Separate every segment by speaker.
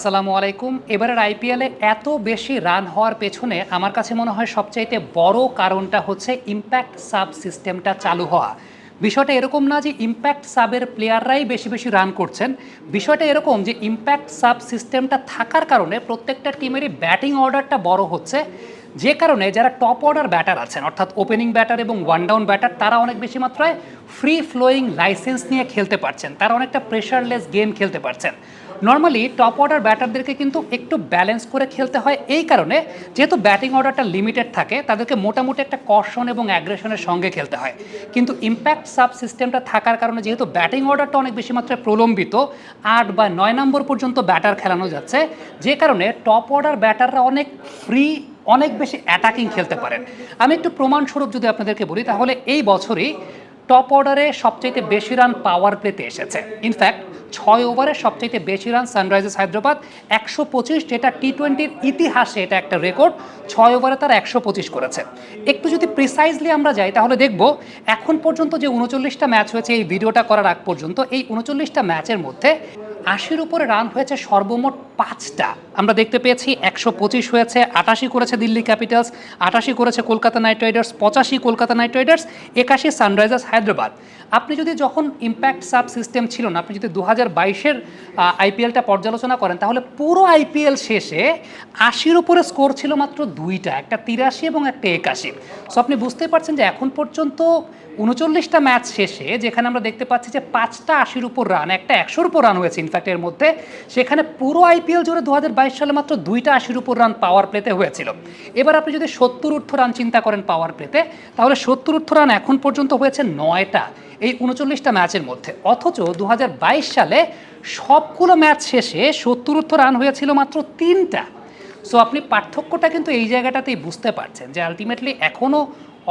Speaker 1: আসসালামু আলাইকুম। এবারের আইপিএলে এত বেশি রান হওয়ার পেছনে আমার কাছে মনে হয় সবচাইতে বড় কারণটা হচ্ছে ইম্প্যাক্ট সাব সিস্টেমটা চালু হওয়া। বিষয়টা এরকম না যে ইম্প্যাক্ট সাবের প্লেয়াররাই বেশি বেশি রান করছেন। বিষয়টা এরকম যে ইম্প্যাক্ট সাব সিস্টেমটা থাকার কারণে প্রত্যেকটা টিমেরই ব্যাটিং অর্ডারটা বড় হচ্ছে। যে কারণে যারা টপ অর্ডার ব্যাটার আছেন, অর্থাৎ ওপেনিং ব্যাটার এবং ওয়ান ডাউন ব্যাটার তারা অনেক বেশি মাত্রায় ফ্রি ফ্লোয়িং লাইসেন্স নিয়ে খেলতে পারছেন। তারা অনেকটা প্রেশারলেস গেম খেলতে পারছেন। নর্মালি টপ অর্ডার ব্যাটারদেরকে কিন্তু একটু ব্যালেন্স করে খেলতে হয় এই কারণে, যেহেতু ব্যাটিং অর্ডারটা লিমিটেড থাকে, তাদেরকে মোটামুটি একটা কর্ষণ এবং অ্যাগ্রেশনের সঙ্গে খেলতে হয়। কিন্তু ইম্প্যাক্ট সাব সিস্টেমটা থাকার কারণে যেহেতু ব্যাটিং অর্ডারটা অনেক বেশি মাত্রায় প্রলম্বিত, আট বা নয় নম্বর পর্যন্ত ব্যাটার খেলানো যাচ্ছে, যে কারণে টপ অর্ডার ব্যাটাররা অনেক ফ্রি অনেক বেশি অ্যাটাকিং খেলতে পারেন। আমি একটু প্রমাণস্বরূপ যদি আপনাদেরকে বলি, তাহলে এই বছরই টপ অর্ডারে সবচাইতে বেশি রান পাওয়ার প্লেতে এসেছে। ইনফ্যাক্ট ছয় ওভারে সবচাইতে বেশি রান সানরাইজার্স হায়দ্রাবাদ, একশো পঁচিশ যেটা টি টোয়েন্টির ইতিহাসে এটা একটা রেকর্ড ছয় ওভারে তারা একশো পঁচিশ করেছে। একটু যদি প্রিসাইজলি আমরা যাই, তাহলে দেখব এখন পর্যন্ত যে উনচল্লিশটা ম্যাচ হয়েছে, এই ভিডিওটা করার আগ পর্যন্ত, এই উনচল্লিশটা ম্যাচের মধ্যে আশির উপরে রান হয়েছে সর্বমোট পাঁচটা। আমরা দেখতে পেয়েছি একশো পঁচিশ হয়েছে, আটাশি করেছে দিল্লি ক্যাপিটালস, আটাশি করেছে কলকাতা নাইট রাইডার্স, পঁচাশি কলকাতা নাইট রাইডার্স, একাশি সানরাইজার্স হায়দ্রাবাদ। আপনি যদি যখন ইম্প্যাক্ট সাব সিস্টেম ছিল না, আপনি যদি দু হাজার বাইশের আইপিএলটা পর্যালোচনা করেন, তাহলে পুরো আইপিএল শেষে আশির উপরে স্কোর ছিল মাত্র দুইটা, একটা তিরাশি এবং একটা একাশি। সো আপনি বুঝতেই পারছেন যে এখন পর্যন্ত উনচল্লিশটা ম্যাচ শেষে, যেখানে আমরা দেখতে পাচ্ছি যে পাঁচটা আশির উপর রান একটা একশোর উপর রান হয়েছে ইনফ্যাক্ট এর মধ্যে, সেখানে পুরো আইপিএল জুড়ে দু সালে মাত্র দুইটা আশির উপর রান পাওয়ার প্লেতে হয়েছিল। এবার আপনি যদি সত্তর ঊর্ধ্ব রান চিন্তা করেন পাওয়ার প্লেতে তাহলে সত্তর ঊর্ধ্ব রান এখন পর্যন্ত হয়েছে নয়টা এই উনচল্লিশটা ম্যাচের মধ্যে। অথচ দু হাজার বাইশ সালে সবগুলো ম্যাচ শেষে সত্তর ঊর্ধ্ব রান হয়েছিল মাত্র তিনটা। সো আপনি পার্থক্যটা কিন্তু এই জায়গাটাতেই বুঝতে পারছেন যে আলটিমেটলি এখনও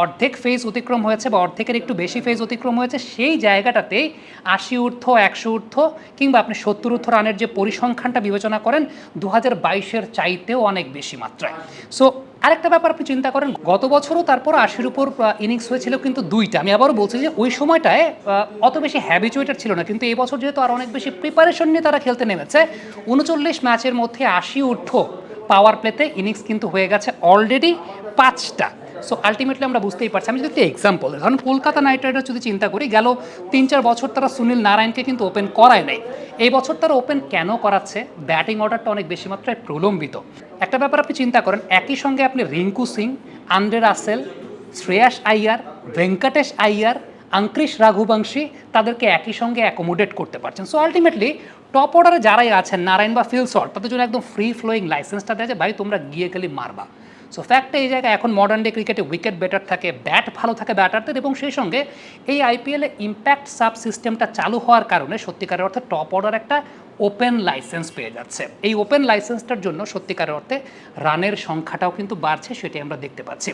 Speaker 1: অর্ধেক ফেজ অতিক্রম হয়েছে বা অর্ধেকের একটু বেশি ফেজ অতিক্রম হয়েছে, সেই জায়গাটাতেই আশি ঊর্ধ্ব, একশো ঊর্ধ্ব কিংবা আপনি সত্তর ঊর্ধ্ব রানের যে পরিসংখ্যানটা বিবেচনা করেন দু হাজার বাইশের চাইতেও অনেক বেশি মাত্রায়। সো আরেকটা ব্যাপার আপনি চিন্তা করেন, গত বছরও তারপর আশির উপর ইনিংস হয়েছিল কিন্তু দুইটা। আমি আবারও বলছি যে ওই সময়টায় অত বেশি হ্যাবিচুয়েটেড ছিল না, কিন্তু এই বছর যেহেতু আর অনেক বেশি প্রিপারেশন নিয়ে তারা খেলতে নেমেছে, উনচল্লিশ ম্যাচের মধ্যে আশি ঊর্ধ্ব পাওয়ার প্লেতে ইনিংস কিন্তু হয়ে গেছে অলরেডি পাঁচটা। সো আলটিমেটলি আমরা বুঝতেই পারছি। আমি যদি একটা এক্সাম্পল ধরুন কলকাতা নাইট রাইডার্স যদি চিন্তা করি, গেল তিন চার বছর তারা সুনীল নারায়ণকে কিন্তু ওপেন করায় নাই। এই বছর তারা ওপেন কেন করাচ্ছে? ব্যাটিং অর্ডারটা অনেক বেশি মাত্রায় প্রলম্বিত। একটা ব্যাপার আপনি চিন্তা করেন, একই সঙ্গে আপনি রিঙ্কু সিং, আন্দ্রে রাসেল, শ্রেয়াস আইয়ার, ভেঙ্কটেশ আইয়ার আঙ্ক্রিশ রাঘুবংশী, তাদেরকে একই সঙ্গে অ্যাকোমোডেট করতে পারছেন। সো আলটিমেটলি টপ অর্ডারে যারাই আছেন, নারায়ণ বা ফিল শর্ট তাদের জন্য একদম ফ্রি ফ্লোয়িং লাইসেন্সটা দেয় যে ভাই, তোমরা গিয়ে গেলে মারবা। সো ফ্যাক্টটা এই জায়গায় এখন মডার্ন ডে ক্রিকেটে উইকেট বেটার থাকে ব্যাট ভালো থাকে ব্যাটারদের এবং সেই সঙ্গে এই আইপিএলে ইম্প্যাক্ট সাব সিস্টেমটা চালু হওয়ার কারণে সত্যিকারের অর্থে টপ অর্ডার একটা ওপেন লাইসেন্স পেয়ে যাচ্ছে। এই ওপেন লাইসেন্সটার জন্য সত্যিকারের অর্থে রানের সংখ্যাটাও কিন্তু বাড়ছে সেটি আমরা দেখতে পাচ্ছি।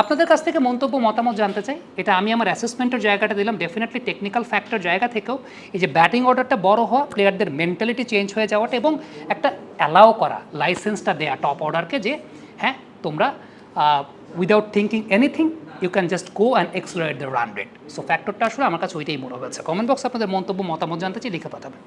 Speaker 1: আপনাদের কাছ থেকে মন্তব্য, মতামত জানতে চাই? এটা আমি আমার অ্যাসেসমেন্টের জায়গাটা দিলাম। ডেফিনেটলি টেকনিক্যাল ফ্যাক্টর জায়গা থেকেও এই যে ব্যাটিং অর্ডারটা বড় হওয়া প্লেয়ারদের মেন্টালিটি চেঞ্জ হয়ে যাওয়াটা এবং একটা অ্যালাও করা লাইসেন্সটা দেয়া টপ অর্ডারকে যে হ্যাঁ তোমরা without thinking anything you can just go and explore the run rate so ফ্যাক্টরটা আসলে আমার কাছে ওইটাই মনে হয়েছে। কমেন্ট বক্সে আপনাদের মন্তব্য, মতামত জানতে চাই, লিখে পাঠাবেন।